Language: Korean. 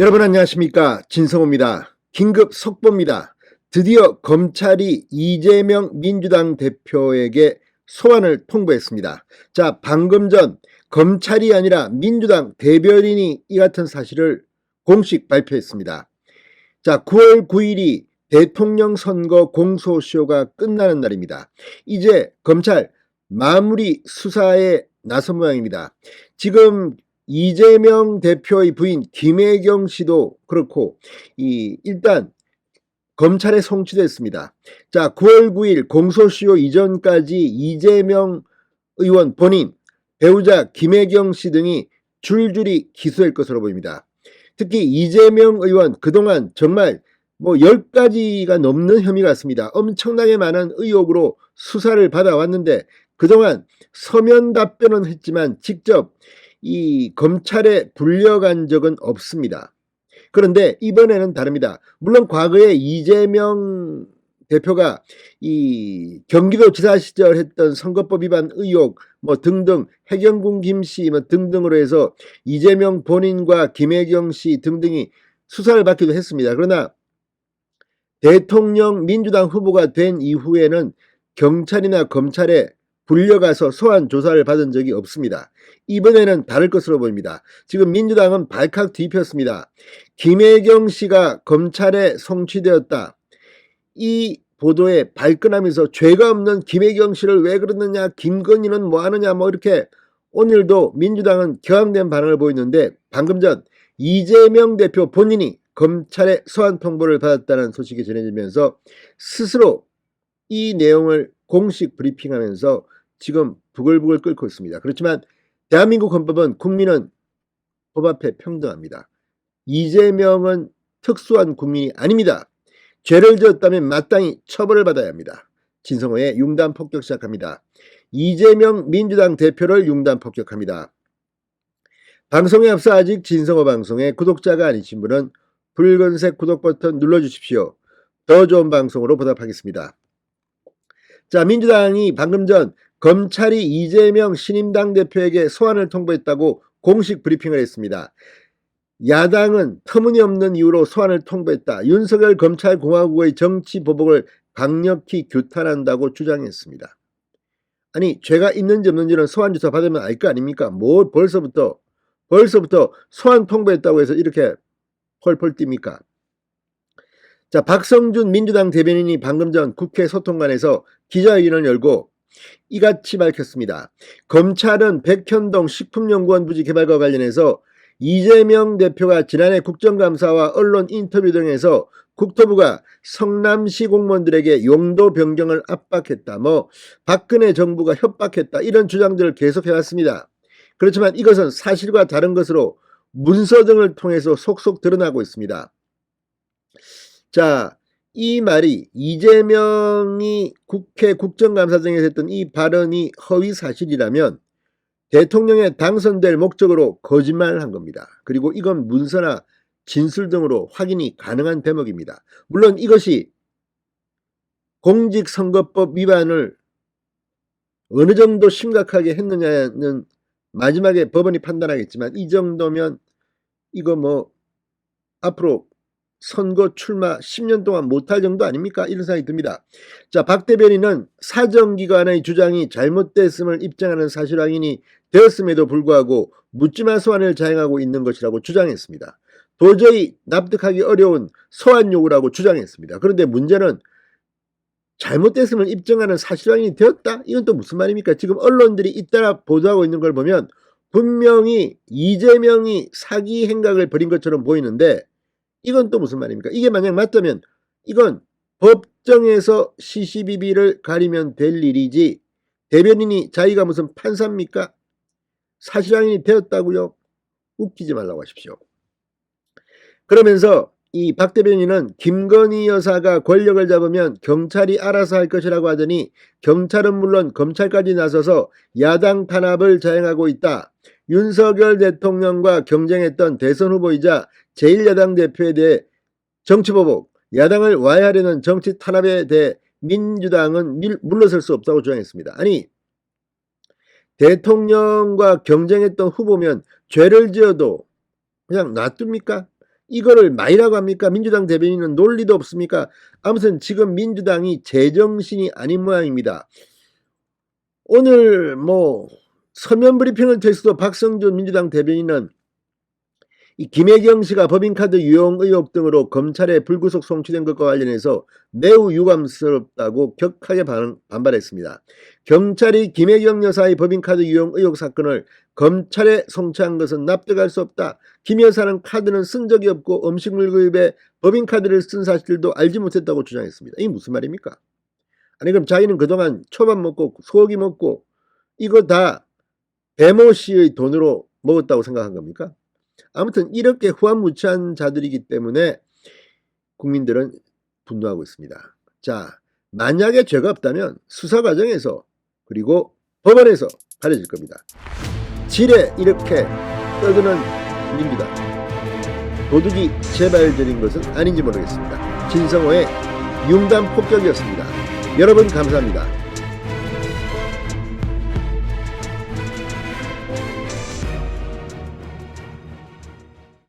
여러분 안녕하십니까 진성호입니다. 긴급 속보입니다. 드디어 검찰이 이재명 민주당 대표에게 소환을 통보했습니다. 자 방금 전 검찰이 아니라 민주당 대변인이 이 같은 사실을 공식 발표했습니다. 자 9월 9일이 대통령 선거 공소시효가 끝나는 날입니다. 이제 검찰 마무리 수사에 나선 모양입니다. 지금 이재명 대표의 부인 김혜경 씨도 그렇고 이 일단 검찰에 송치됐습니다. 자, 9월 9일 공소시효 이전까지 이재명 의원 본인, 배우자 김혜경 씨 등이 줄줄이 기소할 것으로 보입니다. 특히 이재명 의원 그동안 정말 뭐 10가지가 넘는 혐의가 있습니다. 엄청나게 많은 의혹으로 수사를 받아왔는데 그동안 서면 답변은 했지만 직접 이 검찰에 불려간 적은 없습니다. 그런데 이번에는 다릅니다. 물론 과거에 이재명 대표가 이 경기도 지사 시절 했던 선거법 위반 의혹 뭐 등등 해경군 김씨 뭐 등등으로 해서 이재명 본인과 김혜경 씨 등등이 수사를 받기도 했습니다. 그러나 대통령 민주당 후보가 된 이후에는 경찰이나 검찰에 불려가서 소환 조사를 받은 적이 없습니다. 이번에는 다를 것으로 보입니다. 지금 민주당은 발칵 뒤폈습니다. 김혜경 씨가 검찰에 송치되었다. 이 보도에 발끈하면서 죄가 없는 김혜경 씨를 왜 그러느냐, 김건희는 뭐 하느냐, 뭐 이렇게 오늘도 민주당은 격앙된 반응을 보이는데 방금 전 이재명 대표 본인이 검찰에 소환 통보를 받았다는 소식이 전해지면서 스스로 이 내용을 공식 브리핑하면서 지금 부글부글 끓고 있습니다. 그렇지만 대한민국 헌법은 국민은 법 앞에 평등합니다. 이재명은 특수한 국민이 아닙니다. 죄를 지었다면 마땅히 처벌을 받아야 합니다. 진성호의 융단 폭격 시작합니다. 이재명 민주당 대표를 융단 폭격합니다. 방송에 앞서 아직 진성호 방송의 구독자가 아니신 분은 붉은색 구독 버튼 눌러주십시오. 더 좋은 방송으로 보답하겠습니다. 자, 민주당이 방금 전 검찰이 이재명 신임당 대표에게 소환을 통보했다고 공식 브리핑을 했습니다. 야당은 터무니없는 이유로 소환을 통보했다. 윤석열 검찰공화국의 정치 보복을 강력히 규탄한다고 주장했습니다. 아니 죄가 있는지 없는지는 소환 조사 받으면 알 거 아닙니까? 뭐 벌써부터 벌써부터 소환 통보했다고 해서 이렇게 펄펄 뜁니까? 자 박성준 민주당 대변인이 방금 전 국회 소통관에서 기자회견을 열고 이같이 밝혔습니다. 검찰은 백현동 식품연구원 부지 개발과 관련해서 이재명 대표가 지난해 국정감사와 언론 인터뷰 등에서 국토부가 성남시 공무원들에게 용도 변경을 압박했다. 뭐 박근혜 정부가 협박했다. 이런 주장들을 계속해왔습니다. 그렇지만 이것은 사실과 다른 것으로 문서 등을 통해서 속속 드러나고 있습니다. 자, 이 말이 이재명이 국회 국정감사장에서 했던 이 발언이 허위 사실이라면 대통령에 당선될 목적으로 거짓말을 한 겁니다. 그리고 이건 문서나 진술 등으로 확인이 가능한 대목입니다. 물론 이것이 공직선거법 위반을 어느 정도 심각하게 했느냐는 마지막에 법원이 판단하겠지만 이 정도면 이거 뭐 앞으로 선거 출마 10년 동안 못할 정도 아닙니까? 이런 생각이 듭니다. 자, 박 대변인은 사정기관의 주장이 잘못됐음을 입증하는 사실 확인이 되었음에도 불구하고 묻지마 소환을 자행하고 있는 것이라고 주장했습니다. 도저히 납득하기 어려운 소환 요구라고 주장했습니다. 그런데 문제는 잘못됐음을 입증하는 사실 확인이 되었다? 이건 또 무슨 말입니까? 지금 언론들이 잇따라 보도하고 있는 걸 보면 분명히 이재명이 사기 행각을 벌인 것처럼 보이는데 이건 또 무슨 말입니까? 이게 만약 맞다면 이건 법정에서 시시비비를 가리면 될 일이지 대변인이 자기가 무슨 판사입니까? 사실확인이 되었다고요? 웃기지 말라고 하십시오. 그러면서 이 박 대변인은 김건희 여사가 권력을 잡으면 경찰이 알아서 할 것이라고 하더니 경찰은 물론 검찰까지 나서서 야당 탄압을 자행하고 있다. 윤석열 대통령과 경쟁했던 대선 후보이자 제1야당 대표에 대해 정치보복, 야당을 와해하려는 정치 탄압에 대해 민주당은 물러설 수 없다고 주장했습니다. 아니 대통령과 경쟁했던 후보면 죄를 지어도 그냥 놔둡니까? 이거를 말이라고 합니까? 민주당 대변인은 논리도 없습니까? 아무튼 지금 민주당이 제정신이 아닌 모양입니다. 오늘 뭐 서면 브리핑을 통해서도 박성준 민주당 대변인은 이 김혜경 씨가 법인카드 유용 의혹 등으로 검찰에 불구속 송치된 것과 관련해서 매우 유감스럽다고 격하게 반, 반발했습니다. 경찰이 김혜경 여사의 법인카드 유용 의혹 사건을 검찰에 송치한 것은 납득할 수 없다. 김 여사는 카드는 쓴 적이 없고 음식물 구입에 법인카드를 쓴 사실도 알지 못했다고 주장했습니다. 이게 무슨 말입니까? 아니 그럼 자기는 그동안 초밥 먹고 소고기 먹고 이거 다 배모 씨의 돈으로 먹었다고 생각한 겁니까? 아무튼 이렇게 후한무치한 자들이기 때문에 국민들은 분노하고 있습니다. 자, 만약에 죄가 없다면 수사 과정에서 그리고 법원에서 가려질 겁니다. 지레 이렇게 떠드는 민주당 도둑이 재발들인 것은 아닌지 모르겠습니다. 진성호의 융단 폭격이었습니다. 여러분 감사합니다.